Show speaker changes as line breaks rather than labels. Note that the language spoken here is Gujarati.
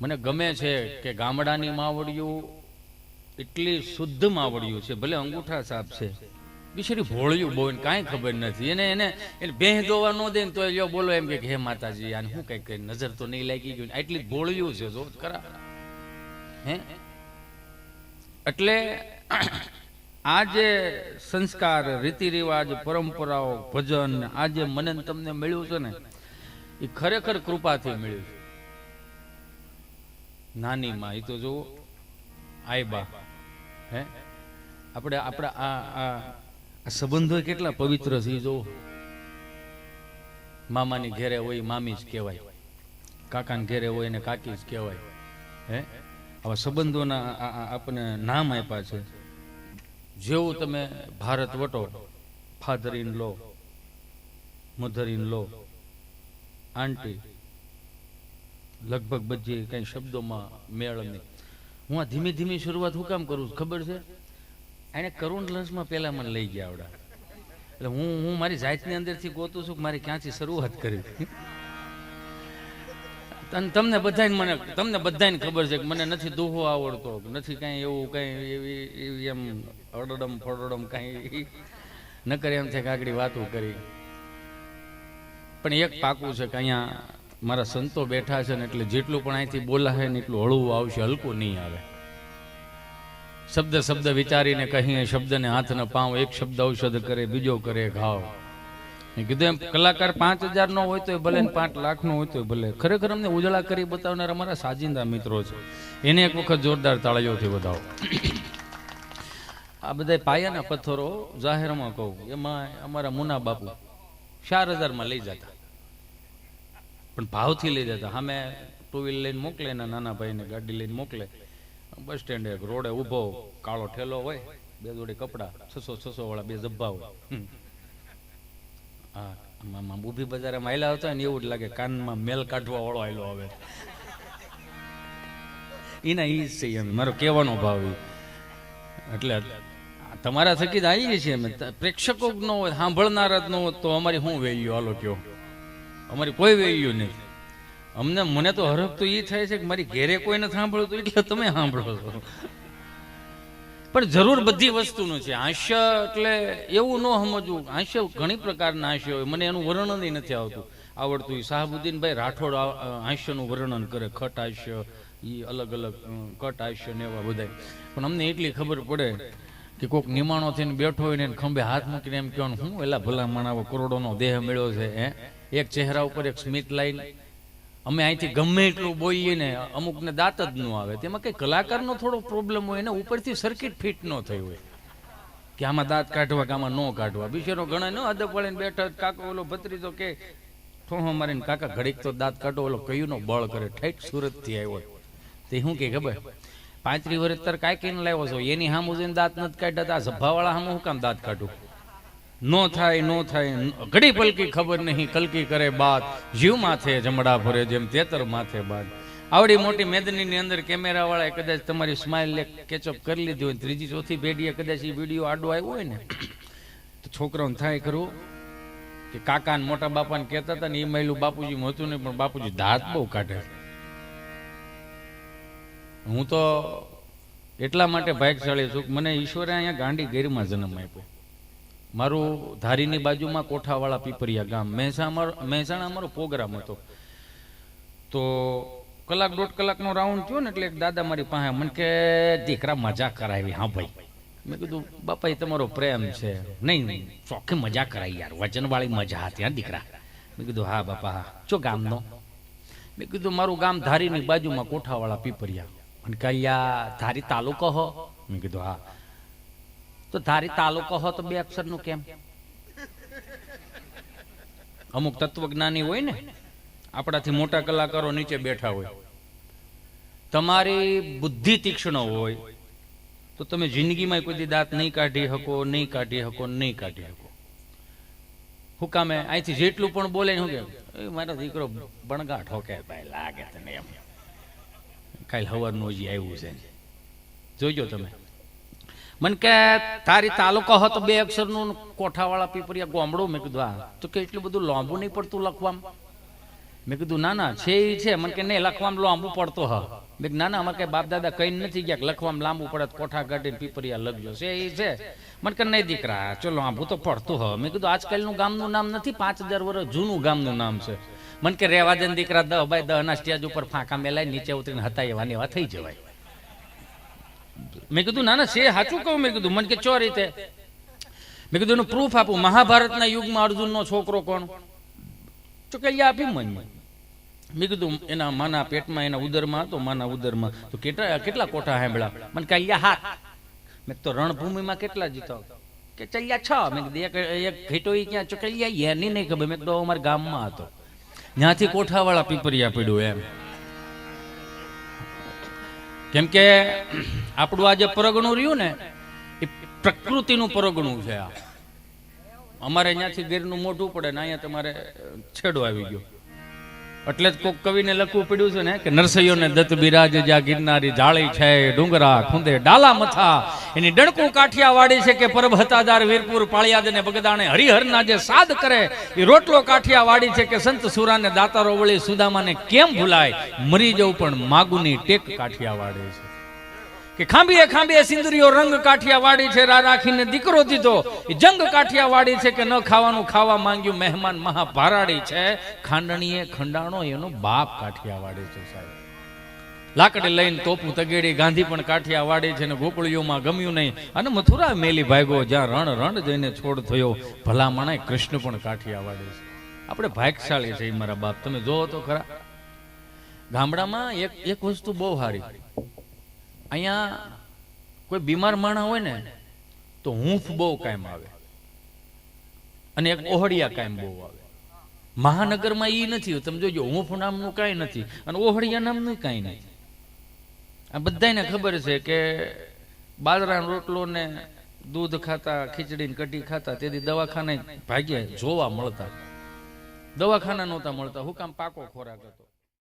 મને ગમે છે કે ગામડાની માવડિયું એટલી શુદ્ધ માવડિયું છે, ભલે અંગૂઠા સાપ છે. બિચારી ભોળ્યું બહુ કાંઈ ખબર નથી. એને એને એને ભેહ જોવા ન દે ને તો લ્યો, બોલો એમ કે હે માતાજી, આને શું કઈ કઈ નજર તો નહીં લાગી ગયું એટલી ભોળ્યું છે, જો ખરા હે? એટલે આ જે સંસ્કાર રીતિ રિવાજ પરંપરાઓ, ભજન, આ જે મનન તમને મળ્યું છે ને, એ ખરેખર કૃપાથી મળ્યું છે. નાની માં એ તો જુઓ આયબા, હે? આપણે, આપણા આ આ સંબંધો કેટલા પવિત્ર છે જુઓ મામાની ઘેરે હોય મામી જ કહેવાય. કાકાના ઘેરે હોય ને કાકી જ કહેવાય, હે? આવા સંબંધોના આપણને નામ આપ્યા છે. જેવું તમે ભારત વટો father in law mother in law, aunty લગભગ બધી કઈ શબ્દોમાં મેળ નહીં. હું આ ધીમે ધીમે શરૂઆત હું કામ કરું ખબર છે? એને કરુણ લંચમાં પહેલા મને લઈ ગયા આવડા. એટલે હું હું મારી જાતની અંદરથી ગોતું છું કે મારે ક્યાંથી શરૂઆત કરી તન- તમને બધાને મને, તમને બધાને ખબર છે કે મને નથી દુહો આવડતો નથી કાંઈ એવું કાંઈ એવી એવી એમ અડડમ ફડડમ કાંઈ. ન કરે એમ છે કે આગળ વાતો કરી. પણ એક પાકું છે કે અહીંયા મારા સંતો બેઠા છે ને એટલે જેટલું પણ અહીંથી બોલાશે ને એટલું હળવું આવશે, હલકું નહીં આવે. શબ્દ શબ્દ વિચારીને કહીએ, શબ્દને હાથ પાઉં, એક શબ્દ ઔષધ કરે, બીજો કરે, ઘાવ. કીધું એમ, કલાકાર પાંચ હજાર નો હોય તો ભલે પાંચ લાખ નો હોય તો ભલે. ખરેખર અમને ઉજળા કરી બતાવનાર અમારા સાજિંદા મિત્રો છે. એને એક વખત જોરદાર તાળીઓથી બતાવો આ બધા પાયાના પથ્થરો જાહેરમાં કહું, એમાં અમારા મુના બાપુ ચાર હજારમાં લઈ જતા. પણ ભાવથી લઈ જતા. સામે ટુ વ્હીલ લઈને મોકલે ને નાના ભાઈને ગાડી લઈને મોકલે. બસ સ્ટેન્ડે રોડે ઊભો, કાળો ઠેલો હોય, બે જોડી કપડાં, છસો છસો વાળા બે જબ્બા હોય. હા ઊભી બજારે માયલા હતા ને એવું જ લાગે, કાનમાં મેલ કાઢવા વાળો આયલો આવે એના જ છે એમ, મારો કહેવાનો ભાવ એટલે તમારા થકી જ આવીએ છીએ અમે. પ્રેક્ષકો જ ન હોય, સાંભળનારા જ ન હોત તો અમારી શું વેલ્યુ હાલો કયો અમારી કોઈ વેલ્યુ નહીં. અમને, મને તો હરફ તો એ થાય છે કે મારી ઘેરે કોઈ નથી સાંભળતું એટલે તમે સાંભળો છો. પણ જરૂર બધી વસ્તુનું છે. હાસ્ય એટલે એવું ન સમજવું. હાસ્ય ઘણી પ્રકારના હાસ્ય હોય. મને એનું વર્ણન નથી આવતું. આવડતું શાહબુદ્દીનભાઈ રાઠોડ આ- આ હાસ્યનું વર્ણન કરે. ખટ હાસ્ય એ અલગ અલગ કટ હાસ્ય ને એવા બધા પણ અમને એટલી ખબર પડે કે કોઈક નિમાણો થઈને બેઠો હોય ને ખંભે હાથ મૂકીને એમ કહેવાનું, હું એલા ભલા માણાવો કરોડોનો દેહ મળ્યો છે, હે? એક ચહેરા ઉપર એક સ્મિત લાઈન. અમે અહીંથી ગમે એટલું બોઈએ ને, અમુકને દાંત જ ન આવે. તેમાં કઈ કલાકારનો થોડો પ્રોબ્લેમ હોય ને, ઉપરથી સર્કિટ ફિટ ન થઈ હોય. કે આમાં દાંત કાઢવા કે આમાં ન કાઢવા. બિચારો ઘણા ન અદબ વળીને બેઠા કાકો ઓલો ભત્રીજો કે, ઠોહો મારીને કાકા ઘડીક તો દાંત કાઢો. ઓલો કયું બળ કરે, ઠેઠ સુરતથી આવ્યો. તે શું કે ખબર? પાંત્રી વર્ષ તર કાંઈ કહીને લાવ્યો છો? એની સામું જઈને દાંત નથી કાઢતા આ સભાવાળા સામું હું કામ દાંત કાઢું? નો થાય નો થાય ઘડી પલકી ખબર નહીં, કલકી કરે બાત જીવ માથે જમડા ભરે જેમ તેતર માથે બાદ. આવડી મોટી મેદનીની અંદર કેમેરા વાળાએ કદાચ તમારી સ્માઇલ કેચઅપ કરી લીધી હોય ત્રીજી, ચોથી પેઢીએ કદાચ એ વીડિયો આડો આવ્યો હોય ને, તો છોકરાઓને થાય ખરું કે કાકા મોટા બાપાને કહેતા હતા ને એ મહિલું બાપુજી હતું નહીં, પણ બાપુજી દાંત બહુ કાઢે હું તો એટલા માટે ભાગશાળી છું મને ઈશ્વરે અહીંયા ગાંડી ગેરમાં જન્મ આપ્યો. મારું ધારીની બાજુમાં કોઠાવાળા પીપરિયા ગામ. મહેસાણા મહેસાણા અમારો પ્રોગ્રામ હતો. તો કલાક દોઢ કલાકનો રાઉન્ડ થયો ને એટલે એક દાદા મારી પાસે મને કે, દીકરા મજા કરાવી. હા, ભાઈ. મેં કીધું, બાપા, એ તમારો પ્રેમ છે. નહીં ચોખ્ખી મજા કરાવી યાર. વચનવાળી મજા હતી, હા, દીકરા. મેં કીધું, હા, બાપા. હા ચો ગામનો? મેં કીધું, મારું ગામ ધારીની બાજુમાં કોઠાવાળા પીપરિયા. મને કયા ધારી તાલુકો હો. મેં કીધું, હા. તો ધારી તાલુકો હો તો બે અક્ષરનું કેમ? અમુક તત્વજ્ઞાની હોય ને, આપણાથી મોટા કલાકારો નીચે બેઠા હોય. તમારી બુદ્ધિ તીક્ષ્ણ હોય, તો તમે જિંદગીમાં કોઈ દાંત નહીં કાઢી શકો, નહીં કાઢી શકો, નહીં કાઢી શકો. હું કામે અહીંથી જેટલું પણ બોલે શું કે "એ, મારો દીકરો બણગા કે ભાઈ, લાગે તને એમ. કાલ હવારનું હજી આવ્યું છે. જોજો તમે. મને કે તારી તાલુકો હો તો બે અક્ષરનું, કોઠાવાળા પીપરિયા ગોમડું. મેં કીધું આ તો કે એટલું બધું લાંબુ નહીં પડતું લખવામાં? મેં કીધું, ના ના, છે એ છે. મને કે, નહીં, લખવામાં લાંબુ પડતો હ. મેં ના ના, અમારે કઈ બાપ દાદા કઈ નથી ગયા લખવામાં લાંબુ પડે કોઠા કાઢીને પીપરિયા લખજો. છે એ છે. મને કે, નહીં, દીકરા, ચલો લાંબુ તો પડતું હ. મેં કીધું, આજકાલનું ગામનું નામ નથી, પાંચ હજાર વર્ષ જૂનું ગામનું નામ છે. મને કે રહેવા દે દીકરા દહ બાય દહ ના સ્ટેજ ઉપર ફાંકા મેલાય, નીચે ઉતરીને હતા એવા એવા થઈ જવાય. મેં કીધું, ના ના, છે, સાચું કહું. મેં કીધું, મન કે ચો રીતે? મેં કીધું, એનું પ્રૂફ આપું, મહાભારતના યુગમાં અર્જુનનો છોકરો કોણ? ચુકલિયા આપી મન. મેં કીધું, એના માના પેટમાં, એના ઉદરમાં હતો, માના ઉદરમાં. તો કેટલા કેટલા કોઠા સાંભળ્યા? મને કલ્યા હાથ. મેં તો રણભૂમિમાં કેટલા જીતો? કે ચલ્યા છ. મેં કીધું, એક એક ઘેટો ક્યાં? ચુકલિયા એની નહીં ખબર. મેં તો અમારા ગામમાં હતો. ત્યાંથી કોઠાવાળા પીપરિયા પડ્યું એમ. કેમ કે આપણું આ જે પરગણું રહ્યું ને, એ પ્રકૃતિનું પરગણું છે આ. અમારે અહીંયાથી ગીરનું મોઢું પડે ને અહીંયા તમારે છેડો આવી ગયો. એટલે જ કોક કવિને લખવું પડ્યું છે ને કે નરસૈયોને દત્ત બિરાજ જ્યાં ગિરનારી જાળી છે, ડુંગરા, ખુંદે, ડાલા મથા. એની ડણકું કાઠિયાવાડી છે કે પરબ હતાદાર વીરપુર પાળિયાદ ને બગદાણે હરિહરના જે સાદ કરે, એ રોટલો કાઠિયાવાડી છે કે સંત સુરાને દાતારો વળી સુદામાને કેમ ભૂલાય? મરી જવું પણ માગુની ટેક કાઠિયાવાડી છે. કે ખાંભીએ ખાંભીએ સિંદરીઓ રંગ કાઠિયાવાડી છે, રા રાખીને દીકરો દીધો. જંગ કાઠિયાવાડી છે કે ન ખાવાનું ખાવા માંગ્યું મહેમાન મહાભારાડી છે. ખાંડણીએ ખંડાણો, એનો બાપ કાઠિયાવાડી છે સાહેબ. લાકડી લઈને તોપું તગેડી, ગાંધી પણ કાઠિયાવાડી છે ને ગોકળીઓમાં ગમ્યું નહીં. અને મથુરા મેલી ભાગ્યો, જ્યાં રણ રણ જઈને છોડ થયો. ભલામણાય કૃષ્ણ પણ કાઠિયાવાડી છે. આપણે ભાગશાળી છે મારા બાપ. તમે જોવો તો ખરા. ગામડામાં એક એક વસ્તુ બહુ સારી. અહીંયા કોઈ બીમાર માણસ હોય ને, તો હૂંફ બહુ કાયમ આવે. અને એક ઓહળિયા કાયમ બહુ આવે. મહાનગરમાં એ નથી તમે જોજો, હૂંફ નામનું કાંઈ નથી. અને ઓહળિયા નામનું કાંઈ નથી. આ બધાને ખબર છે કે બાજરાનો રોટલો ને દૂધ ખાતા ખીચડી કઢી ખાતા, તેથી દવાખાને ભાગ્યા જોવા મળતા. દવાખાના નહોતા મળતા. હું કામ પાકો ખોરાક હતો.